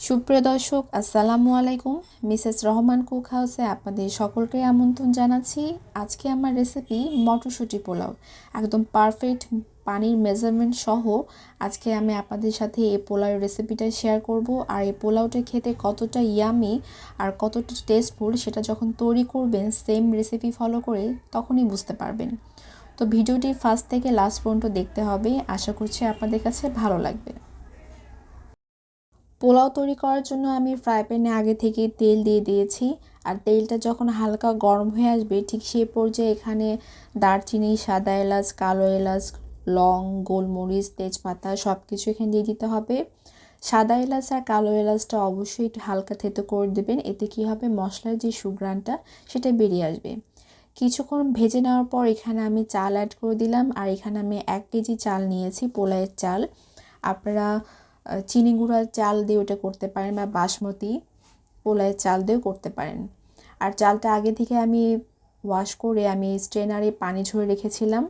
সুপ্রিয় দর্শক, আসসালামু আলাইকুম। মিসেস রহমান কুক হাউসে আপনাদের সকলকে আমন্ত্রণ জানাচ্ছি। আজকে আমার রেসিপি মটরশুঁটি পোলাও। একদম পারফেক্ট পানির মেজারমেন্ট সহ আজকে আমি আপনাদের সাথে এই পোলাওয়ের রেসিপিটা শেয়ার করব। আর এই পোলাওটা খেতে কতটা ইয়ামি আর কতটা টেস্টফুল সেটা যখন তৈরি করবেন সেম রেসিপি ফলো করে তখনই বুঝতে পারবেন। তো ভিডিওটি ফার্স্ট থেকে লাস্ট পর্যন্ত দেখতে হবে। আশা করছি আপনাদের কাছে ভালো লাগবে। পোলাও তৈরি করার জন্য আমি ফ্রাই প্যানে আগে থেকে তেল দিয়ে দিয়েছি। আর তেলটা যখন হালকা গরম হয়ে আসবে, ঠিক সেই পর্যায়ে এখানে দারচিনি, সাদা এলাচ, কালো এলাচ, লং, গোলমরিচ, তেজপাতা সব কিছু এখানে দিয়ে দিতে হবে। সাদা এলাচ আর কালো এলাচটা অবশ্যই একটু হালকা থেতো করে দেবেন, এতে কী হবে? মশলার যে সুগ্রানটা সেটা বেরিয়ে আসবে। কিছুক্ষণ ভেজে নেওয়ার পর এখানে আমি চাল অ্যাড করে দিলাম। আর এখানে আমি এক কেজি চাল নিয়েছি পোলাইয়ের চাল। আপনারা চিনি গুঁড়ার চাল দিয়ে ওটা করতে পারেন বা বাসমতি পোলাইয়ের চাল দিয়েও করতে পারেন। আর চালটা আগে থেকে আমি ওয়াশ করে আমি স্ট্রেনারে পানি ঝরে রেখেছিলাম।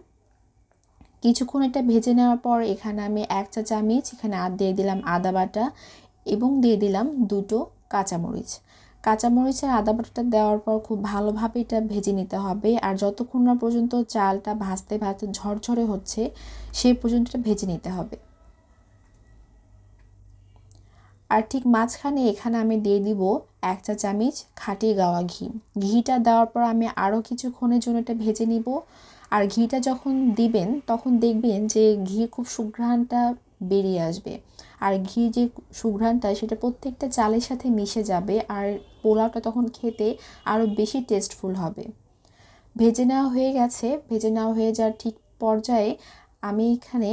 কিছুক্ষণ এটা ভেজে নেওয়ার পর এখানে আমি এক চা চামচ, এখানে আর দিয়ে দিলাম আদা বাটা এবং দিয়ে দিলাম দুটো কাঁচামরিচ। কাঁচামরিচ আর আদা বাটাটা দেওয়ার পর খুব ভালোভাবে এটা ভেজে নিতে হবে। আর যতক্ষণ না পর্যন্ত চালটা ভাজতে ভাজতে ঝরঝরে হচ্ছে সেই পর্যন্ত এটা ভেজে নিতে হবে। আর ঠিক মাঝখানে এখানে আমি দিয়ে দিব এক চা চামচ খাটি গাওয়া ঘি। ঘিটা দেওয়ার পর আমি আরও কিছুক্ষণের জন্য এটা ভেজে নিব। আর ঘিটা যখন দিবেন, তখন দেখবেন যে ঘি খুব সুঘ্রাণটা বেরিয়ে আসবে। আর ঘি যে সুঘ্রাণটা, সেটা প্রত্যেকটা চালের সাথে মিশে যাবে আর পোলাওটা তখন খেতে আরও বেশি টেস্টফুল হবে। ভেজে নেওয়া হয়ে গেছে। ভেজে নেওয়া হয়ে যাওয়ার ঠিক পর্যায়ে আমি এখানে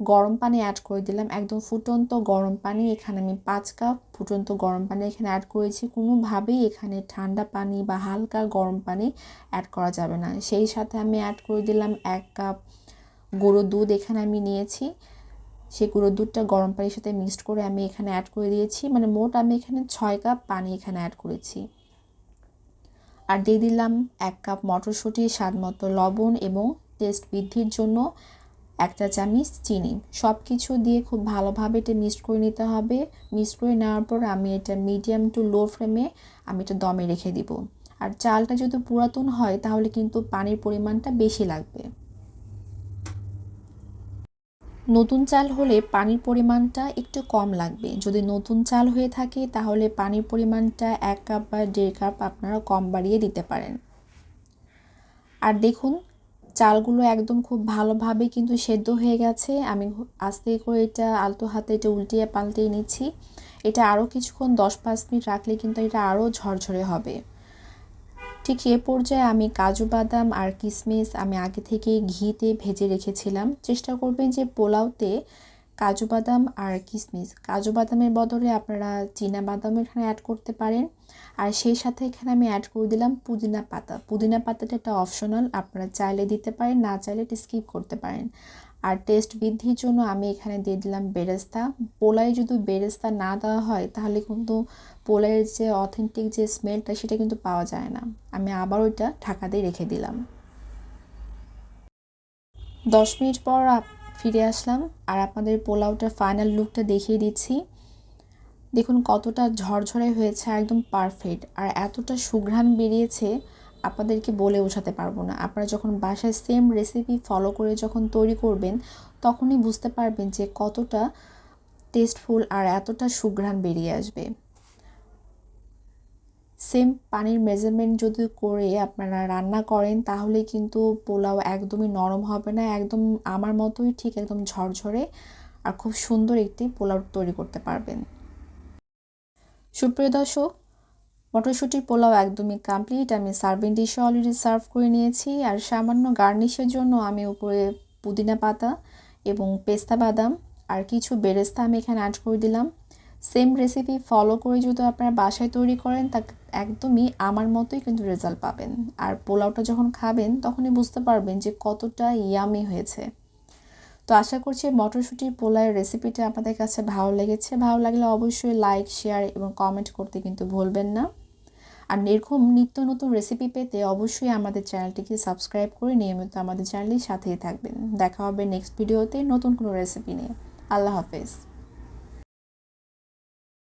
গরম পানি অ্যাড করে দিলাম। একদম ফুটন্ত গরম পানি। এখানে আমি পাঁচ কাপ ফুটন্ত গরম পানি এখানে অ্যাড করেছি। কোনোভাবেই এখানে ঠান্ডা পানি বা হালকা গরম পানি অ্যাড করা যাবে না। সেই সাথে আমি অ্যাড করে দিলাম এক কাপ গুঁড়ো দুধ এখানে আমি নিয়েছি। সেই গুঁড়ো দুধটা গরম পানির সাথে মিক্সড করে আমি এখানে অ্যাড করে দিয়েছি। মানে মোট আমি এখানে ছয় কাপ পানি এখানে অ্যাড করেছি। আর দিয়ে দিলাম এক কাপ মটরশুঁটি স্বাদ মতো লবণ এবং টেস্ট বৃদ্ধির জন্য একটা চামচ, চিনি। সব কিছু দিয়ে খুব ভালোভাবে এটা মিক্সড করে নিতে হবে। মিক্সড করে নেওয়ার পর আমি এটা মিডিয়াম টু লো ফ্লেমে আমি এটা দমে রেখে দিব। আর চালটা যদি পুরাতন হয়, তাহলে কিন্তু পানির পরিমাণটা বেশি লাগবে। নতুন চাল হলে পানির পরিমাণটা একটু কম লাগবে। যদি নতুন চাল হয়ে থাকে, তাহলে পানির পরিমাণটা এক কাপ বা দেড় কাপ আপনারা কম বাড়িয়ে দিতে পারেন। আর দেখুন চালগুলো একদম খুব ভালোভাবে কিন্তু সেদ্ধ হয়ে গেছে। আমি আস্তে করে এটা আলতো হাতে এটা উল্টিয়ে পাল্টিয়ে নিচ্ছি। এটা আরও কিছুক্ষণ, দশ পাঁচ মিনিট রাখলে কিন্তু এটা আরও ঝরঝরে হবে। ঠিক এ পর্যায়ে আমি কাজু বাদাম আর কিশমিশ আমি আগে থেকে ঘিতে ভেজে রেখেছিলাম। চেষ্টা করবেন যে পোলাওতে কাজু বাদাম আর কিশমিশ কাজু বাদামের বদলে আপনারা চীনা বাদাম এখানে অ্যাড করতে পারেন। আর সেই সাথে এখানে আমি অ্যাড করে দিলাম পুদিনা পাতা। পুদিনা পাতাটা একটা অপশনাল আপনারা চাইলে দিতে পারেন, না চাইলে এটা স্কিপ করতে পারেন। আর টেস্ট বৃদ্ধির জন্য আমি এখানে দিয়ে দিলাম বেরেস্তা। পোলায় যদি বেরেস্তা না দেওয়া হয়, তাহলে কিন্তু পোলাইয়ের যে অথেন্টিক যে স্মেলটা সেটা কিন্তু পাওয়া যায় না। আমি আবার ওইটা ঢাকা দিয়ে রেখে দিলাম। দশ মিনিট পর ফিরে আসলাম আর আপনাদের পোলাওটার ফাইনাল লুকটা দেখিয়ে দিচ্ছি। দেখুন কতটা ঝরঝরে হয়েছে, একদম পারফেক্ট আর এতটা সুঘ্রাণ বেরিয়েছে, আপনাদেরকে বলে বোঝাতে পারব না। আপনারা যখন বাসায় সেম রেসিপি ফলো করে যখন তৈরি করবেন, তখনই বুঝতে পারবেন যে কতটা টেস্টফুল আর এতটা সুঘ্রাণ বেরিয়ে আসবে। সেম পানির মেজারমেন্ট যদি করে আপনারা রান্না করেন, তাহলে কিন্তু পোলাও একদমই নরম হবে না, একদম আমার মতোই ঠিক একদম ঝরঝরে আর খুব সুন্দর একটি পোলাও তৈরি করতে পারবেন। সুপ্রিয় দর্শক, মটরশুঁটির পোলাও একদমই কমপ্লিট আমি সার্ভিং ডিশে অলরেডি সার্ভ করে নিয়েছি আর সামান্য গার্নিশের জন্য আমি উপরে পুদিনা পাতা এবং পেস্তা বাদাম আর কিছু বেরেস্তা আমি এখানে অ্যাড করে দিলাম। সেম রেসিপি ফলো করে যদি আপনারা বাসায় তৈরি করেন, তা একদমই আমার মতোই কিন্তু রেজাল্ট পাবেন। আর পোলাওটা যখন খাবেন, তখনই বুঝতে পারবেন যে কতটা ইয়ামি হয়েছে। তো আশা করছি মটরশুঁটির পোলাওয়ের রেসিপিটা আপনাদের কাছে ভালো লেগেছে। ভালো লাগলে অবশ্যই লাইক শেয়ার এবং কমেন্ট করতে কিন্তু ভুলবেন না। আর এরকম নিত্য নতুন রেসিপি পেতে অবশ্যই আমাদের চ্যানেলটিকে সাবস্ক্রাইব করে নিয়মিত আমাদের চ্যানেলের সাথেই থাকবেন। দেখা হবে নেক্সট ভিডিওতে নতুন কোনো রেসিপি নিয়ে। আল্লাহ হাফেজ।